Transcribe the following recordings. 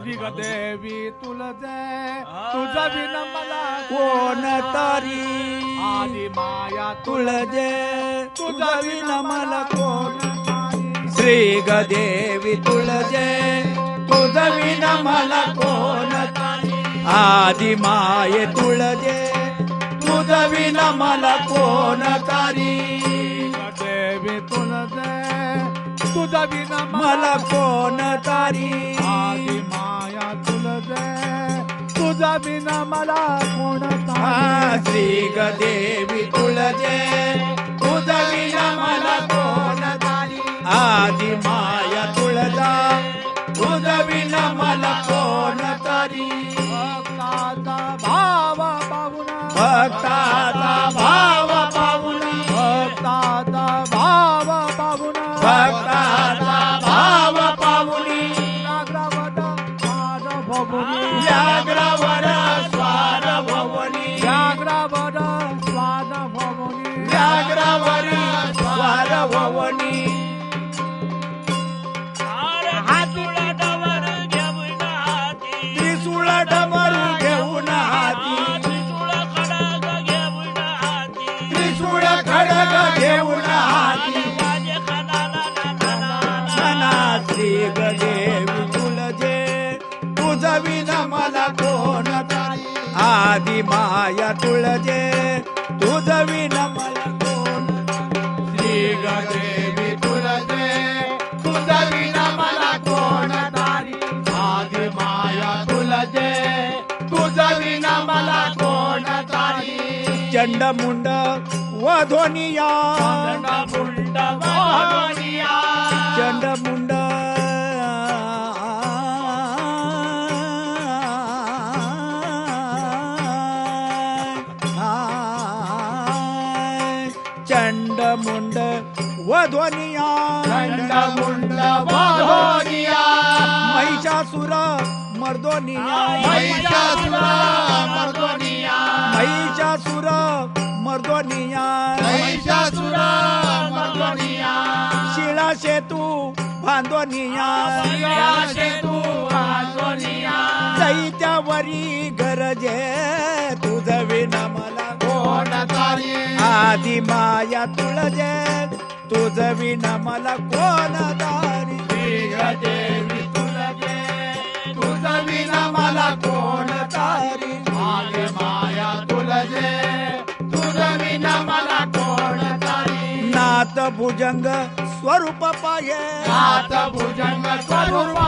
श्री देवी तुलजे तुझ विन मला कोण तारी आदि माया तुळजे तुझ विन मला कोण तारी. श्री गदेवी तुळजे तुझ विन मला कोण तारी आदि माये तुळजे तुझ विन मला कोण तारी देवी तुलजे तुझ विन मला कोण तारी आदि मला कोण तारी. श्री गदेवी तुळजे तुझ विन मला कोण तारी आदि माया तुळजा तुझ विन मला कोण तारी भक्ताचा भाव पाहुणा. भक्ताचा भाव पाहुणा. भक्ताचा भाव पाहुणा. भक्ताचा भाव पाहुणी. नागरावट माझ भमुनी व्याघ्रवर आदि माया तुळजे तुझ विन मला कोण? श्री गदेवी तुलजे तुझ विना मला कोण? तारी आदि माया तुलजे तुझ विना मला कोण तारी वधोनिया मुंड चंडमुंड वधोनिया. दंड मुंड मोहनिया महिषासुर मर्दोनिया. महिषासुर मर्दोनिया. महिषासुर मर्दोनिया. महिषासुर मर्दोनिया. शिळा सेतू बांधोनिया तू मर्दोनिया दैत्यावरी गरजे तुझ विन मला आदि माया तुळजे तुझ विन मला कोण दारी? देवी तुझ विना मला कोण तारी आगे माया तुलजे तुझ विना मला कोण तारी नाथ भुजंग स्वरूप पाये. नाथ भुजंग स्वरूप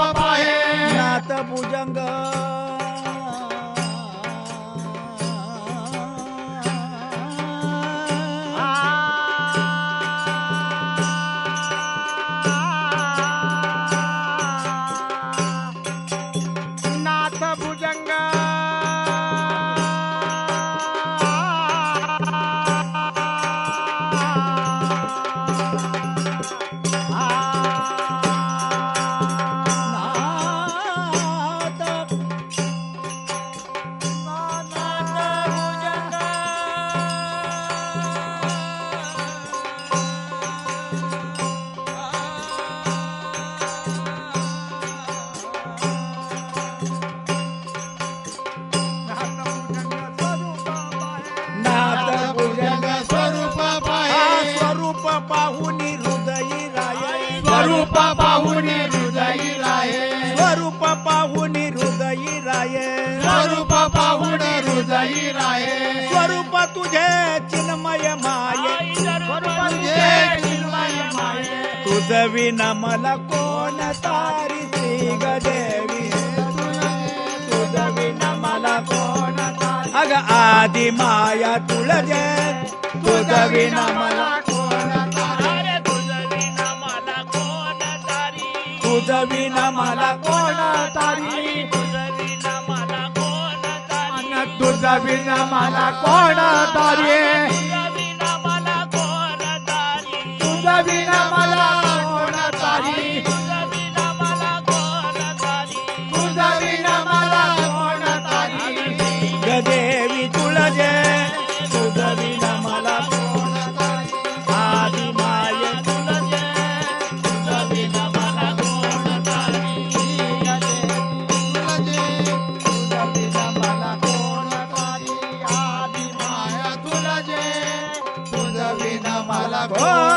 स्वरूप पाहुणे हृदयी राहे. स्वरूप तुझे चिन्मय माये. तुझे चिन्मय माये. तुझ विन मला कोण तारी श्री गदेवी तुझ विन मला कोण तारी अग आदि माया तुळजे. तुझ विन मला तुझा बिना मला कोण विन मला कोण